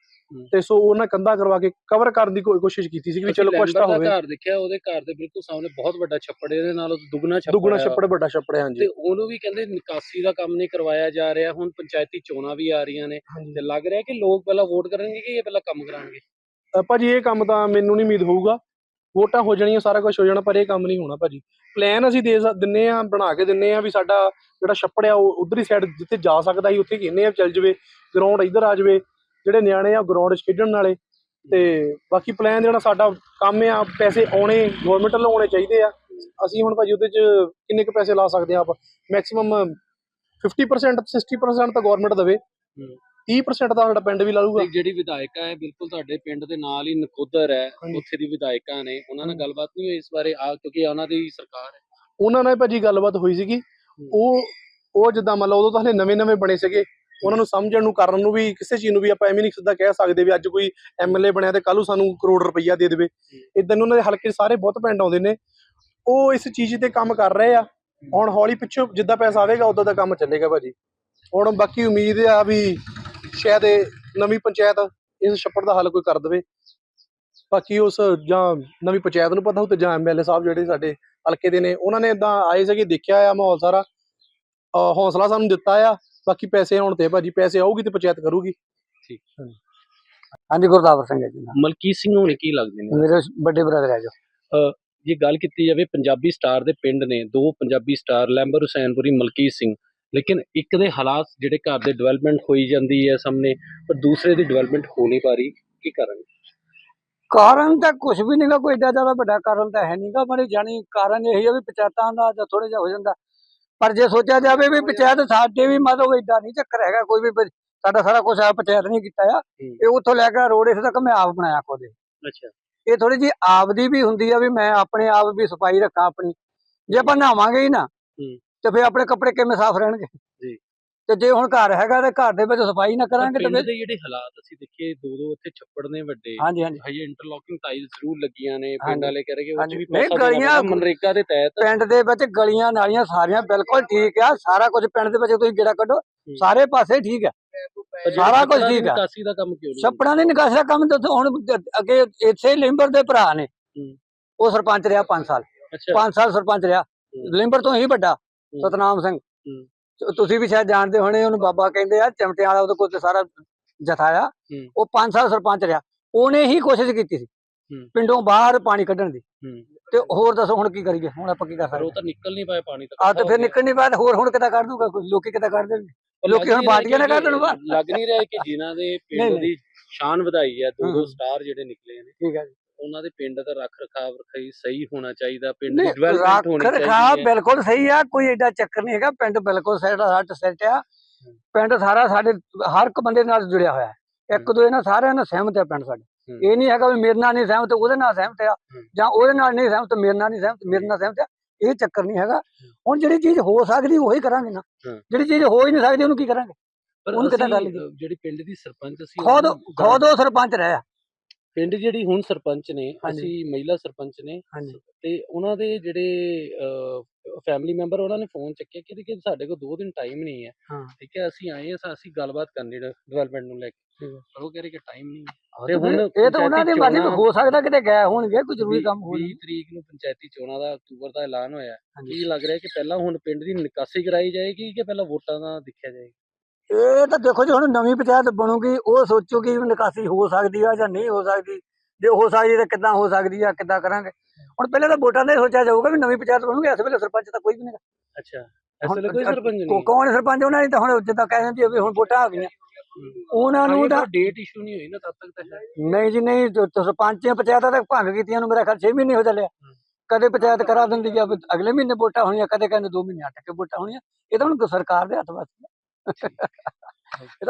ਤੇ ਸੋ ਉਹਨਾਂ ਕੰਧਾਂ ਕਰਵਾ ਕੇ ਕਵਰ ਕਰਨ ਦੀ ਕੋਈ ਕੋਸ਼ਿਸ਼ ਕੀਤੀ ਸੀ ਵੀ ਚਲੋ ਕੁਛ ਤਾਂ ਹੋਵੇ। ਘਰ ਦੇਖਿਆ ਉਹਦੇ ਘਰ ਦੇ ਬਿਲਕੁਲ ਸਾਹਮਣੇ ਬਹੁਤ ਵੱਡਾ ਛੱਪੜ ਇਹਦੇ ਨਾਲ ਦੁੱਗਣਾ ਛੱਪੜ ਦੁੱਗਣਾ। ਛੱਪੜ ਵੱਡਾ ਛੱਪੜ ਹੈ ਹਾਂਜੀ। ਤੇ ਉਹਨੂੰ ਵੀ ਕਹਿੰਦੇ ਨਿਕਾਸੀ ਦਾ ਕੰਮ ਨਹੀਂ ਕਰਵਾਇਆ ਜਾ ਰਿਹਾ ਹੁਣ ਪੰਚਾਇਤੀ ਚੋਣਾਂ ਵੀ ਆ ਰਹੀਆਂ ਨੇ। ਤੇ ਲੱਗ ਰਿਹਾ ਕਿ ਲੋਕ ਪਹਿਲਾਂ ਵੋਟ ਕਰਨਗੇ ਕਿ ਇਹ ਪਹਿਲਾਂ ਕੰਮ ਕਰਾਂਗੇ ਅ, ਭਾਜੀ ਇਹ ਕੰਮ ਤਾਂ ਮੈਨੂੰ ਨਹੀਂ ਉਮੀਦ ਹੋਊਗਾ। ਵੋਟਾਂ ਹੋ ਜਾਣੀਆਂ, ਸਾਰਾ ਕੁਝ ਹੋ ਜਾਣਾ, ਪਰ ਇਹ ਕੰਮ ਨਹੀਂ ਹੋਣਾ ਭਾਜੀ। ਪਲਾਨ ਅਸੀਂ ਦੇ ਦਿੰਨੇ ਆ, ਬਣਾ ਕੇ ਦਿੰਨੇ ਆ ਵੀ ਸਾਡਾ ਜਿਹੜਾ ਛੱਪੜ ਆ, ਉਹ ਉਧਰਲੀ ਸਾਈਡ ਜਿੱਥੇ ਜਾ ਸਕਦਾ ਸੀ, ਉੱਥੇ ਕਹਿੰਨੇ ਆ ਚੱਲ ਜਵੇ ਗਰਾਊਂਡ ਇੱਧਰ ਆ ਜਵੇ, ਜਿਹੜੇ ਨਿਆਣੇ ਆ ਗਰਾਊਂਡ 'ਚ ਖੇਡਣ ਵਾਲੇ ਤੇ ਬਾਕੀ ਪਲਾਨ ਜਿਹੜਾ ਸਾਡਾ ਕੰਮ ਆ, ਪੈਸੇ ਆਉਣੇ ਗਵਰਨਮੈਂਟ ਵੱਲੋਂ ਆਉਣੇ ਚਾਹੀਦੇ ਆ। ਅਸੀਂ ਹੁਣ ਭਾਜੀ ਉਹਦੇ 'ਚ ਕਿੰਨੇ ਕੁ ਪੈਸੇ ਲਾ ਸਕਦੇ ਆ ਆਪ? ਮੈਕਸਿਮਮ 50% 60% ਤਾਂ ਗਵਰਨਮੈਂਟ ਦੇਵੇ। 30% ਦਾ ਸਾਡਾ ਪਿੰਡ ਵੀ ਲਾ ਲੂਗਾ ਤੇ ਜਿਹੜੀ ਵਿਧਾਇਕਾ ਹੈ ਬਿਲਕੁਲ ਤੁਹਾਡੇ ਪਿੰਡ ਦੇ ਨਾਲ ਹੀ ਨਕੋਦਰ ਹੈ। ਉੱਥੇ ਦੀ ਵਿਧਾਇਕਾ ਨੇ ਉਹਨਾਂ ਨਾਲ। ਗੱਲਬਾਤ ਨਹੀਂ ਹੋਈ ਇਸ ਬਾਰੇ? ਆ ਕਿਉਂਕਿ ਉਹਨਾਂ ਦੀ ਹੀ ਸਰਕਾਰ ਹੈ। ਉਹਨਾਂ ਨਾਲ ਭਾਜੀ ਗੱਲਬਾਤ ਹੋਈ ਸੀਗੀ। ਉਹ ਉਹ ਜਿੱਦਾਂ ਮੰਨ ਲਓ ਉਦੋਂ ਤਾਂ ਹਲੇ ਨਵੇਂ-ਨਵੇਂ ਬਣੇ ਸੀਗੇ। ਉਹਨਾਂ ਨੂੰ ਸਮਝਣ ਨੂੰ ਕਰਨ ਨੂੰ ਵੀ ਕਿਸੇ ਚੀਜ਼ ਨੂੰ ਵੀ ਆਪਾਂ ਐਵੇਂ ਨਹੀਂ ਸਿੱਧਾ ਕਹਿ ਸਕਦੇ ਵੀ ਅੱਜ ਕੋਈ ਐਮਐਲਏ ਬਣਿਆ ਤੇ ਕੱਲ ਨੂੰ ਸਾਨੂੰ ਕਰੋੜ ਰੁਪਈਆ ਦੇ ਦੇਵੇ। ਇਦਾਂ ਉਹਨਾਂ ਦੇ ਹਲਕੇ ਸਾਰੇ ਬਹੁਤ ਪਿੰਡ ਆਉਂਦੇ ਨੇ। ਉਹ ਇਸ ਚੀਜ਼ ਤੇ ਕੰਮ ਕਰ ਰਹੇ ਆ। ਹੁਣ ਹੌਲੀ ਪਿੱਛੋਂ ਜਿੱਦਾਂ ਪੈਸਾ ਆਵੇਗਾ ਉਦੋਂ ਦਾ ਕੰਮ ਚੱਲੇਗਾ ਭਾਜੀ। ਹੁਣ ਬਾਕੀ ਉਮੀਦ ਆ ਵੀ ਸ਼ਾਇਦ ਇਹ ਨਵੀਂ ਪੰਚਾਇਤ ਇਸ ਛੱਪੜ ਦਾ ਹੱਲ ਕੋਈ ਕਰ ਦੇਵੇ। ਬਾਕੀ ਉਸ ਜਾਂ ਨਵੀਂ ਪੰਚਾਇਤ ਨੂੰ ਪਤਾ ਹੋ ਤੇ ਜਾਂ ਐਮਐਲਏ ਸਾਹਿਬ ਜਿਹੜੇ ਸਾਡੇ ਹਲਕੇ ਦੇ ਨੇ ਉਹਨਾਂ ਨੇ ਇਦਾਂ ਆਏ ਸੀਗੇ ਦੇਖਿਆ ਆ ਮਾਹੌਲ ਸਾਰਾ। ਹੌਸਲਾ ਸਾਨੂੰ ਦਿੱਤਾ ਆ ਬਾਕੀ ਪੈਸੇ ਆਉਣ ਤੇ ਭਾਜੀ ਪੈਸੇ ਆਊਗੀ ਤੇ ਪੰਚਾਇਤ ਕਰੂਗੀ। ਹਾਂਜੀ ਗੁਰਦਾਵਰ ਸਿੰਘ ਜੀ। ਮਲਕੀਤ ਸਿੰਘ ਹੋਣੀ ਕੀ ਲੱਗਦੇ ਨੇ? ਮੇਰੇ ਵੱਡੇ ਬ੍ਰਦਰ ਹੈ ਜੋ। ਜੇ ਗੱਲ ਕੀਤੀ ਜਾਵੇ ਪੰਜਾਬੀ ਸਟਾਰ ਦੇ ਪਿੰਡ ਨੇ ਦੋ ਪੰਜਾਬੀ ਸਟਾਰ ਲੈਂਬਰ ਹੁਸੈਨਪੁਰੀ ਮਲਕੀਤ ਸਿੰਘ। ਲੇਕਿਨ ਇੱਕ ਦੇ ਹਾਲਾਤ ਜਿਹੜੇ ਘਰ ਦੇ ਡਿਵੈਲਪਮੈਂਟ ਹੋਈ ਜਾਂਦੀ ਹੈ ਸਾਹਮਣੇ ਪਰ ਦੂਸਰੇ ਦੀ ਡਿਵੈਲਪਮੈਂਟ ਹੋ ਨਹੀਂ ਪਾ ਰਹੀ ਕੀ ਕਾਰਨ? ਕਾਰਨ ਤਾਂ ਕੁਝ ਵੀ ਨਹੀਂਗਾ ਕੋਈ ਏਡਾ ਜ਼ਿਆਦਾ ਵੱਡਾ ਕਾਰਨ ਤਾਂ ਹੈ ਨਹੀਂਗਾ ਪਰ ਜਾਣੀ ਕਾਰਨ ਇਹ ਹੈ ਵੀ ਪੰਚਾਇਤਾਂ ਦਾ ਜਾਂ ਥੋੜਾ ਜਿਹਾ ਹੋ ਜਾਂਦਾ। ਪਰ ਜੇ ਸੋਚਿਆ ਜਾਵੇ ਵੀ ਪੰਚਾਇਤ ਸਾਡੇ ਵੀ ਮਤਲਬ ਏਡਾ ਨਹੀਂ ਚੱਕਰ ਹੈਗਾ ਕੋਈ ਵੀ ਸਾਡਾ ਸਾਰਾ ਕੁਝ ਆ ਪੰਚਾਇਤ ਨਹੀਂ ਕੀਤਾ ਆ ਇਹ ਉੱਥੋਂ ਲੈ ਕੇ ਰੋਡ ਇੱਥੇ ਤੱਕ ਮੈਂ ਆਪ ਬਣਾਇਆ ਖੁਦ। ਅੱਛਾ। ਇਹ ਥੋੜੀ ਜੀ ਆਪ ਦੀ ਵੀ ਹੁੰਦੀ ਆ ਵੀ ਮੈਂ ਆਪਣੇ ਆਪ ਵੀ ਸਫ਼ਾਈ ਰੱਖਾਂ ਆਪਣੀ। ਜੇ ਆਪਾਂ ਨਹਾਵਾਂਗੇ ਹੀ ਨਾ ਤੇ ਫਿਰ ਆਪਣੇ ਕੱਪੜੇ ਕਿਵੇਂ ਸਾਫ਼ ਰਹਿਣਗੇ? ਜੀ। ਤੇ ਜੇ ਹੁਣ ਘਰ ਹੈਗਾ ਤੇ ਘਰ ਦੇ ਵਿੱਚ ਸਫ਼ਾਈ ਨਾ ਕਰਾਂਗੇ ਤੇ ਫਿਰ ਜਿਹੜੇ ਹਾਲਾਤ ਅਸੀਂ ਦੇਖੀਏ ਦੋ ਦੋ ਇੱਥੇ ਛੱਪੜ ਨੇ ਵੱਡੇ। ਹਾਂਜੀ ਹਾਂਜੀ। ਹਜੇ ਇੰਟਰਲੋਕਿੰਗ ਟਾਈਲਸ ਜ਼ਰੂਰ ਲੱਗੀਆਂ ਨੇ ਪਿੰਡ। ਵਾਲੇ ਕਹਿ ਰਹੇ ਕਿ ਉਹ। ਵੀ ਪੈਸਾ ਗਲੀਆਂ- ਮਨਰੇਗਾ ਦੇ ਤਹਿਤ। ਪਿੰਡ ਦੇ ਵਿੱਚ ਗਲੀਆਂ ਨਾਲੀਆਂ ਸਾਰੀਆਂ ਬਿਲਕੁਲ ਠੀਕ ਆ ਸਾਰਾ ਕੁਝ ਪਿੰਡ ਦੇ ਵਿੱਚ ਤੁਸੀਂ ਗੇੜਾ ਕੱਢੋ ਸਾਰੇ ਪਾਸੇ ਠੀਕ ਆ। ਸਾਰਾ ਕੁਝ ਠੀਕ ਆ। ਨਿਕਾਸੀ ਦਾ ਕੰਮ ਕਿਉਂ ਨਹੀਂ ਛੱਪੜਾਂ ਦੀ ਨਿਕਾਸੀ ਦਾ ਕੰਮ ਤਾਂ ਹੁਣ ਅੱਗੇ ਇੱਥੇ ਲਿੰਬਰ ਦੇ ਭਰਾ ਨੇ। ਉਹ ਸਰਪੰਚ ਰਿਹਾ 5 ਸਾਲ। ਅੱਛਾ। 5 ਸਾਲ ਸਰਪੰਚ ਰਿਹਾ। ਲਿੰਬਰ ਤੋਂ ਹੀ ਵੱਡਾ। ਸਤਨਾਮ ਸਿੰਘ। ਤੇ ਤੁਸੀਂ ਵੀ ਸ਼ਾਇਦ ਜਾਣਦੇ ਹੋਣੇ ਉਹਨੂੰ ਬਾਬਾ ਕਹਿੰਦੇ ਆ ਚਮਟਿਆਂ ਵਾਲਾ ਉਹਦੇ ਕੋਲ ਤੇ ਸਾਰਾ ਜਥਾ ਆ ਹੂੰ। ਉਹ 5 ਸਾਲ ਸਰਪੰਚ ਰਿਹਾ। ਉਹਨੇ ਹੀ ਕੋਸ਼ਿਸ਼ ਕੀਤੀ ਸੀ। ਪਿੰਡੋਂ ਬਾਹਰ ਪਾਣੀ ਕੱਢਣ ਦੀ। ਤੇ ਹੋਰ ਦੱਸੋ ਹੁਣ ਕੀ ਕਰੀਏ? ਹੁਣ ਆਪਾਂ ਕੀ ਕਰ ਸਕਦੇ ਉਹ ਤਾਂ ਨਿਕਲ ਨਹੀਂ ਪਾਏ ਪਾਣੀ ਤੱਕ। ਆ ਤੇ ਫਿਰ ਨਿਕਲ ਨਹੀਂ ਪਾਇਆ ਤੇ ਹੋਰ ਹੁਣ ਕਿੱਦਾਂ ਕੱਢ ਦੂਗਾ ਕੋਈ? ਲੋਕੀ ਕਿੱਦਾਂ ਕੱਢ ਦੇਣਗੇ? ਲੋਕੀ ਹੁਣ ਬਾਟੀਆਂ ਨਾਲ ਕੱਢ ਦੇਣ। ਲੱਗ ਨਹੀਂ ਰਿਹਾ ਕਿ ਜਿਨ੍ਹਾਂ ਦੇ ਪਿੰਡ। ਦੀ ਸ਼ਾਨ ਵਧਾਈ ਹੈ ਦੋ ਦੋ। ਸਟਾਰ ਜਿਹੜੇ ਨਿਕਲੇ ਨੇ। ਠੀਕ ਹੈ ਜੀ। ਉਹਨਾਂ ਦੇ ਪਿੰਡ ਦਾ ਰੱਖ ਰਖਾਵ ਰਖਾਈ ਸਹੀ ਹੋਣਾ ਚਾਹੀਦਾ ਪਿੰਡ ਦੀ ਡਿਵੈਲਪਮੈਂਟ ਹੋਣੀ ਰੱਖ ਰਖਾ ਚਾਹੀਦੀ ਹੈ। ਬਿਲਕੁਲ ਸਹੀ ਆ ਕੋਈ ਐਡਾ ਚੱਕਰ ਨਹੀਂ ਹੈਗਾ ਪਿੰਡ ਬਿਲਕੁਲ ਸਾਡਾ ਸੱਟ ਸੈਟ ਆ। ਪਿੰਡ ਸਾਰਾ ਸਾਡੇ ਹਰ ਇੱਕ ਬੰਦੇ ਨਾਲ ਜੁੜਿਆ ਹੋਇਆ ਹੈ। ਇੱਕ ਦੂਜੇ ਨਾਲ ਸਾਰਿਆਂ ਨਾਲ ਸਹਿਮਤ ਹੈ ਪਿੰਡ ਸਾਡੇ। ਇਹ ਨਹੀਂ ਹੈਗਾ ਵੀ ਮੇਰੇ ਨਾਲ ਨਹੀਂ ਸਹਿਮਤ ਉਹਦੇ ਨਾਲ ਸਹਿਮਤ ਆ। ਜਾਂ ਉਹਦੇ ਨਾਲ ਨਹੀਂ ਸਹਿਮਤ ਮੇਰੇ ਨਾਲ ਨਹੀਂ ਸਹਿਮਤ ਮੇਰੇ ਨਾਲ ਸਹਿਮਤ ਆ ਇਹ ਚੱਕਰ ਨਹੀਂ ਹੈਗਾ। ਹੁਣ ਜਿਹੜੀ ਚੀਜ਼ ਹੋ ਸਕਦੀ ਉਹੀ ਕਰਾਂਗੇ ਨਾ। ਜਿਹੜੀ ਚੀਜ਼ ਹੋ ਹੀ ਨਹੀਂ ਸਕਦੀ ਉਹਨੂੰ ਕੀ ਕਰਾਂਗੇ? ਉਹਨੂੰ ਕਿੱਦਾਂ ਗੱਲ ਜਿਹੜੀ ਪਿੰਡ ਦੀ ਸਰਪੰਚ ਸੀ ਖੁਦ ਖੁਦ ਉਹ ਸਰਪੰਚ ਰਿਹਾ ਪਿੰਡ ਜਿਹੜੀ ਹੁਣ ਸਰਪੰਚ ਨੇ ਹਾਂਜੀ। ਅਸੀਂ ਮਹਿਲਾ ਸਰਪੰਚ ਨੇ ਹਾਂਜੀ ਤੇ ਉਹਨਾਂ ਦੇ ਜਿਹੜੇ ਫੈਮਿਲੀ ਮੈਂਬਰ ਉਹਨਾਂ ਨੇ ਫੋਨ ਚੱਕਿਆ ਕਿ ਕਿ ਸਾਡੇ ਕੋਲ ਦੋ ਦਿਨ ਟਾਈਮ ਨਹੀਂ ਹੈ ਹਾਂ। ਠੀਕ ਹੈ ਅਸੀਂ ਆਏ ਹਾਂ ਅਸੀਂ ਗੱਲਬਾਤ ਕਰਨੀ ਡਿਵੈਲਪਮੈਂਟ ਨੂੰ ਲੈ ਕੇ ਠੀਕ ਹੈ। ਪਰ ਉਹ ਕਹਿ ਰਹੇ ਕਿ ਟਾਈਮ ਨਹੀਂ ਹੈ ਤੇ ਹੁਣ ਇਹ ਤਾਂ ਉਹਨਾਂ ਦੀ ਪੰਚਾਇਤੀ ਮਰਜ਼ੀ ਚੋਣਾਂ- ਹੋ ਸਕਦਾ ਕਿਤੇ ਗਏ ਹੋਣਗੇ ਕੋਈ ਜ਼ਰੂਰੀ ਕੰਮ ਹੋਣ 20 ਤਰੀਕ ਨੂੰ ਪੰਚਾਇਤੀ ਚੋਣਾਂ ਦਾ ਅਕਤੂਬਰ ਦਾ ਐਲਾਨ ਹੋਇਆ ਹੈ। ਹਾਂਜੀ। ਕੀ ਲੱਗ ਰਿਹਾ ਕਿ ਪਹਿਲਾਂ ਹੁਣ ਪਿੰਡ ਦੀ ਨਿਕਾਸੀ ਕਰਾਈ ਜਾਏਗੀ ਕਿ ਪਹਿਲਾਂ ਵੋਟਾਂ ਦਾ ਦੇਖਿਆ ਜਾਏਗਾ ਇਹ ਤਾਂ ਦੇਖੋ ਜੀ ਹੁਣ ਨਵੀਂ ਪੰਚਾਇਤ ਬਣੂਗੀ ਉਹ ਸੋਚੂਗੀ ਵੀ ਨਿਕਾਸੀ ਹੋ ਸਕਦੀ ਆ ਜਾਂ ਨਹੀਂ ਹੋ ਸਕਦੀ। ਜੇ ਹੋ ਸਕਦੀ ਤਾਂ ਕਿੱਦਾਂ ਹੋ ਸਕਦੀ ਆ ਕਿੱਦਾਂ ਕਰਾਂਗੇ? ਹੁਣ ਪਹਿਲਾਂ ਤਾਂ ਵੋਟਾਂ ਦਾ ਹੀ ਸੋਚਿਆ ਜਾਊਗਾ ਵੀ ਨਵੀਂ ਪੰਚਾਇਤ ਬਣੂਗੀ ਇਸ ਵੇਲੇ ਸਰਪੰਚ ਤਾਂ ਕੋਈ ਵੀ ਨਹੀਂ ਅੱਛਾ ਇਸ ਹੁਣ ਵੇਲੇ ਕੋਈ ਸਰਪੰਚ ਨਹੀਂ। ਕੌਣ ਸਰਪੰਚ ਉਹਨਾਂ ਨੇ ਤਾਂ ਹੁਣ ਜਿੱਦਾਂ ਕਹਿ ਦਿੰਦੀ ਆ ਵੀ ਹੁਣ ਵੋਟਾਂ ਆ ਗਈਆਂ। ਉਹਨਾਂ ਨੂੰ ਤਾਂ ਡੇਟ ਇਸ਼ੂ ਨਹੀਂ ਹੋਈ ਨਾ ਤਦ ਤੱਕ ਤਾਂ ਨਹੀਂ ਜੀ ਨਹੀਂ ਸਰਪੰਚੀਆਂ ਪੰਚਾਇਤਾਂ ਤੱਕ ਭੰਗ ਕੀਤੀਆਂ ਨੂੰ ਮੇਰਾ ਖਿਆਲ 6 ਮਹੀਨੇ ਹੋ ਚੱਲਿਆ ਕਦੇ ਪੰਚਾਇਤ ਕਰਾ ਦਿੰਦੀ ਆ ਅਗਲੇ ਮਹੀਨੇ ਵੋਟਾਂ ਹੋਣੀਆਂ ਕਦੇ ਕਹਿੰਦੇ 2 ਮਹੀਨੇ ਹਟ ਕੇ ਵੋਟਾਂ ਹੋਣੀਆਂ। ਇਹ ਤਾਂ ਹੁਣ ਸਰਕਾਰ ਦੇ ਹੱਥ ਵਾਸਤੇ ਇਹ ਤਾਂ